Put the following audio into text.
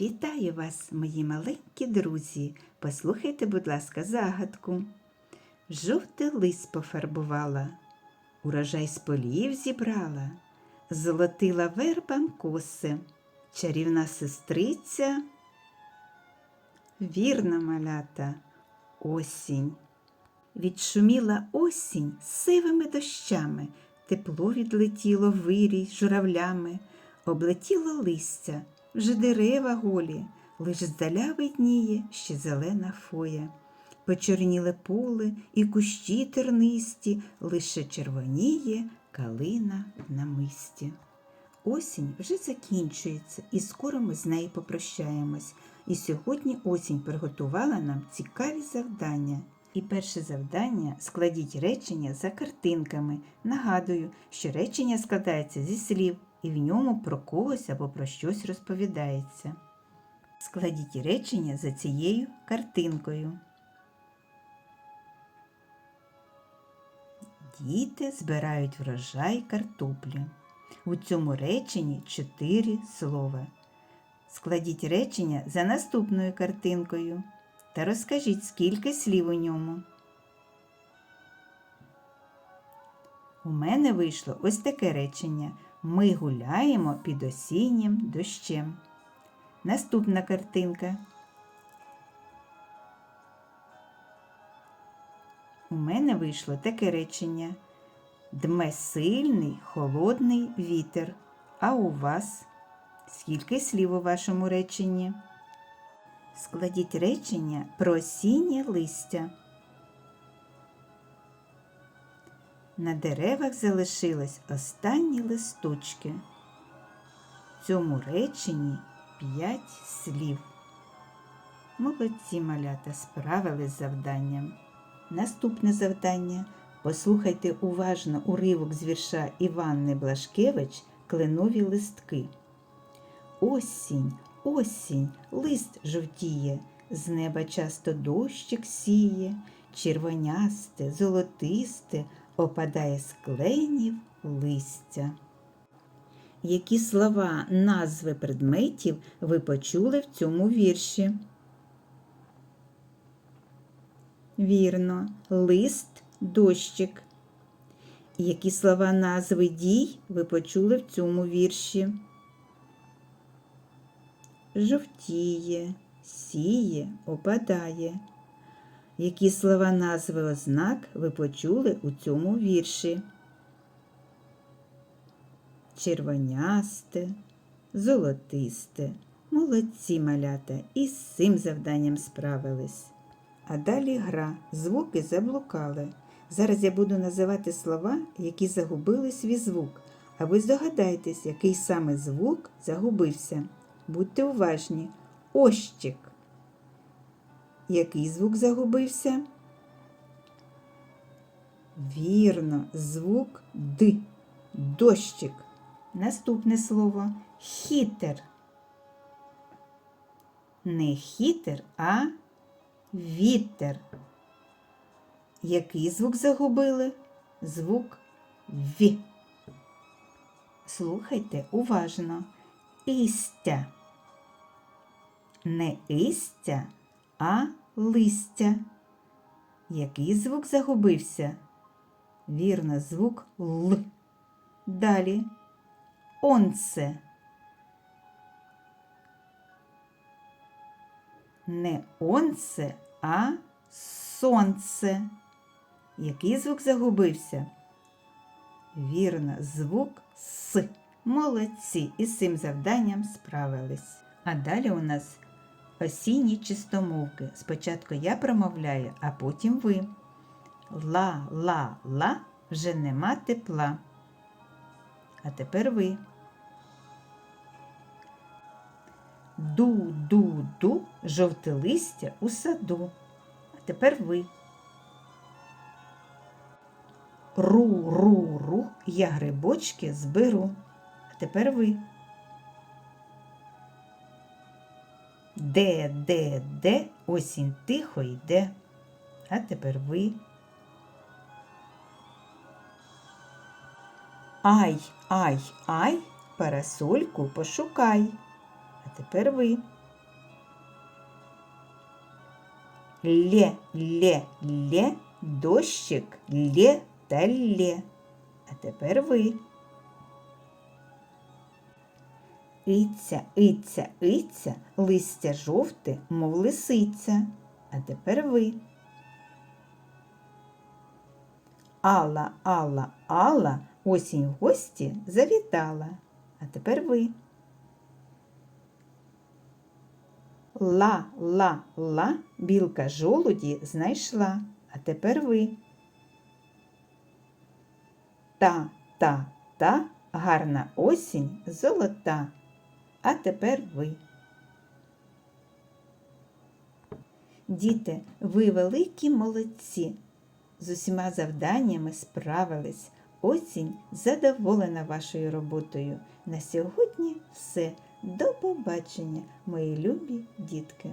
Вітаю вас, мої маленькі друзі. Послухайте, будь ласка, загадку. Жовтий лист пофарбувала, урожай з полів зібрала, золотила вербам коси, чарівна сестриця. Вірна малята, осінь. Відшуміла осінь сивими дощами, тепло відлетіло вирій журавлями, облетіло листя, вже дерева голі, лиш здаля видніє ще зелена фоя. Почорніли поле і кущі тернисті, лише червоніє калина на мисті. Осінь вже закінчується, і скоро ми з нею попрощаємось. І сьогодні осінь приготувала нам цікаві завдання. І перше завдання складіть речення за картинками. Нагадую, що речення складається зі слів, і в ньому про когось або про щось розповідається. Складіть речення за цією картинкою. Діти збирають врожай картоплі. У цьому реченні чотири слова. Складіть речення за наступною картинкою та розкажіть, скільки слів у ньому. У мене вийшло ось таке речення. Ми гуляємо під осіннім дощем. Наступна картинка. У мене вийшло таке речення. Дме сильний холодний вітер. А у вас скільки слів у вашому реченні? Складіть речення про осіннє листя. На деревах залишились останні листочки. В цьому реченні п'ять слів. Молодці малята справились з завданням. Наступне завдання. Послухайте уважно уривок з вірша Іванни Блашкевич Кленові листки. Осінь, осінь, лист жовтіє, з неба часто дощик сіє, червонясте, золотисте опадає з кленів листя. Які слова, назви предметів ви почули в цьому вірші? Вірно, лист, дощик. Які слова назви дій ви почули в цьому вірші? Жовтіє, сіє, опадає. Які слова назви ознак ви почули у цьому вірші? Червонясте, золотисте. Молодці малята і з цим завданням справились. А далі гра. Звуки заблукали. Зараз я буду називати слова, які загубили свій звук. А ви здогадайтесь, який саме звук загубився. Будьте уважні. Ощик. Який звук загубився? Вірно, звук Д. Дощик. Наступне слово хітер. Не хітер, а вітер. Який звук загубили? Звук В. Слухайте уважно. Істя. Не істя, а листя. Який звук загубився? Вірно, звук Л. Далі онце. Не онце, а сонце. Який звук загубився? Вірно, звук С. Молодці і з цим завданням справились. А далі у нас осінні чистомовки. Спочатку я промовляю, а потім ви. Ла-ла-ла вже нема тепла. А тепер ви. Ду-ду-ду жовте листя у саду. А тепер ви. Ру-ру-ру я грибочки зберу. А тепер ви. Де, де, де осінь тихо йде. А тепер ви. Ай, ай, ай, парасольку пошукай. А тепер ви. Лє, лє, лє, дощик, лє та лє. А тепер ви. Иця, иця, иця, листя жовте, мов лисиця. А тепер ви. Алла, Алла, Алла, осінь в гості завітала. А тепер ви. Ла, ла, ла, білка жолуді знайшла. А тепер ви. Та, та, та, гарна осінь золота. А тепер ви. Діти, ви великі молодці. З усіма завданнями справились. Осінь задоволена вашою роботою. На сьогодні все. До побачення, мої любі дітки!